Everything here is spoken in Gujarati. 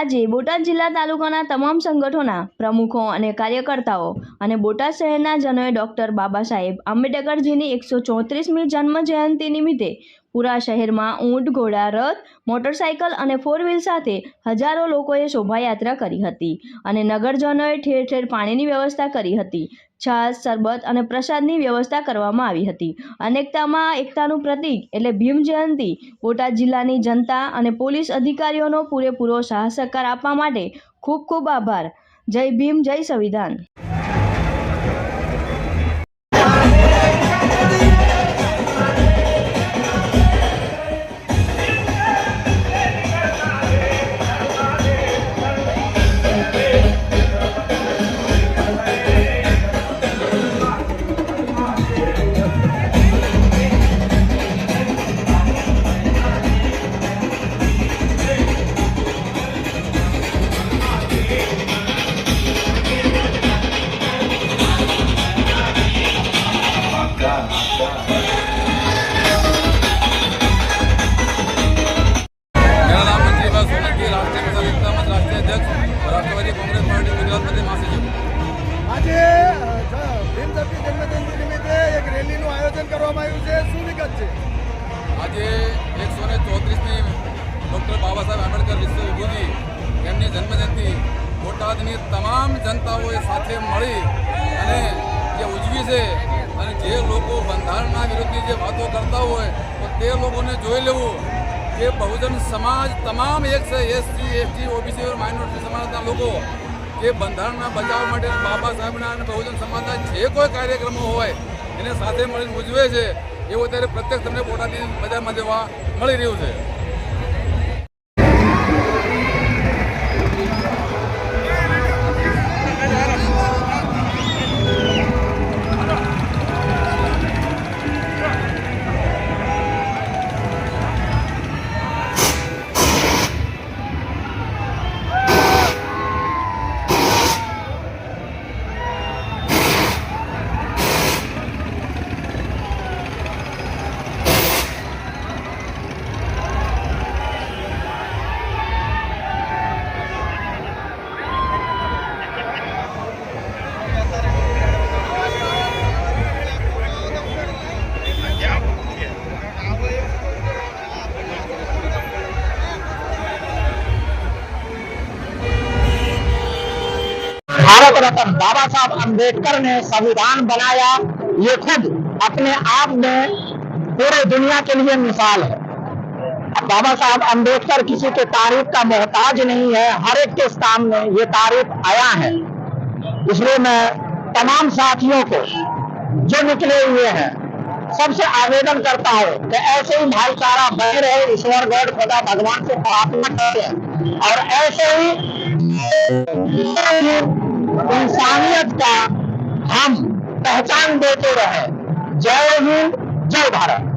આજે બોટાદ જિલ્લા તાલુકાના તમામ સંગઠનોના પ્રમુખો અને કાર્યકર્તાઓ અને બોટાદ શહેરના જનોએ ડૉક્ટર બાબા સાહેબ આંબેડકરજીની એકસો ચોત્રીસમી જન્મ જયંતિ નિમિત્તે પૂરા શહેરમાં ઊંટ, ઘોડા, રથ, મોટરસાયકલ અને ફોર વ્હીલ સાથે હજારો લોકોએ શોભાયાત્રા કરી હતી અને નગરજનોએ ઠેર ઠેર પાણીની વ્યવસ્થા કરી હતી. છાશ શરબત અને પ્રસાદની વ્યવસ્થા કરવામાં આવી હતી. અનેકતામાં એકતાનું પ્રતીક એટલે ભીમ જયંતિ. બોટાદ જિલ્લાની જનતા અને પોલીસ અધિકારીઓનો પૂરેપૂરો સાહસ સહકાર આપવા માટે ખૂબ ખૂબ આભાર. જય ભીમ, જય સંવિધાન. આજે એકસો ને ચોત્રીસમી ડૉક્ટર બાબા સાહેબ આંબેડકર વિશ્વ વિભૂતિ એમની જન્મજયંતિ બોટાદની તમામ જનતાઓએ સાથે મળી અને જે ઉજવી છે અને જે લોકો બંધારણના વિરુદ્ધની જે વાતો કરતા હોય તો તે લોકોને જોઈ લેવું કે બહુજન સમાજ તમામ એક છે એસસી એસટી, ઓબીસી માઇનોરિટી સમાજના લોકો જે બંધારણના બચાવ માટે બાબા સાહેબના અને બહુજન સમાજના જે કોઈ કાર્યક્રમો હોય એને સાથે મળીને ઉજવે છે. એવું અત્યારે પ્રત્યક્ષ તમને બોટાદની બજારમાં જોવા મળી રહ્યું છે. रत्न बाबा साहब अंबेडकर ने संविधान बनाया, ये खुद अपने आप में पूरे दुनिया के लिए मिसाल है। बाबा साहब अंबेडकर किसी के तारीफ़ का मोहताज नहीं है, हर एक के सामने ये तारीफ़ आया है। इसलिए मैं तमाम साथियों को जो निकले हुए हैं, सबसे आवेदन करता हूँ कि ऐसे ही भाईचारा बने रहे ईश्वर गॉड खुदा भगवान से प्रार्थना करें और ऐसे ही इंसानियत का हम पहचान देते रहे जय हिंद जय भारत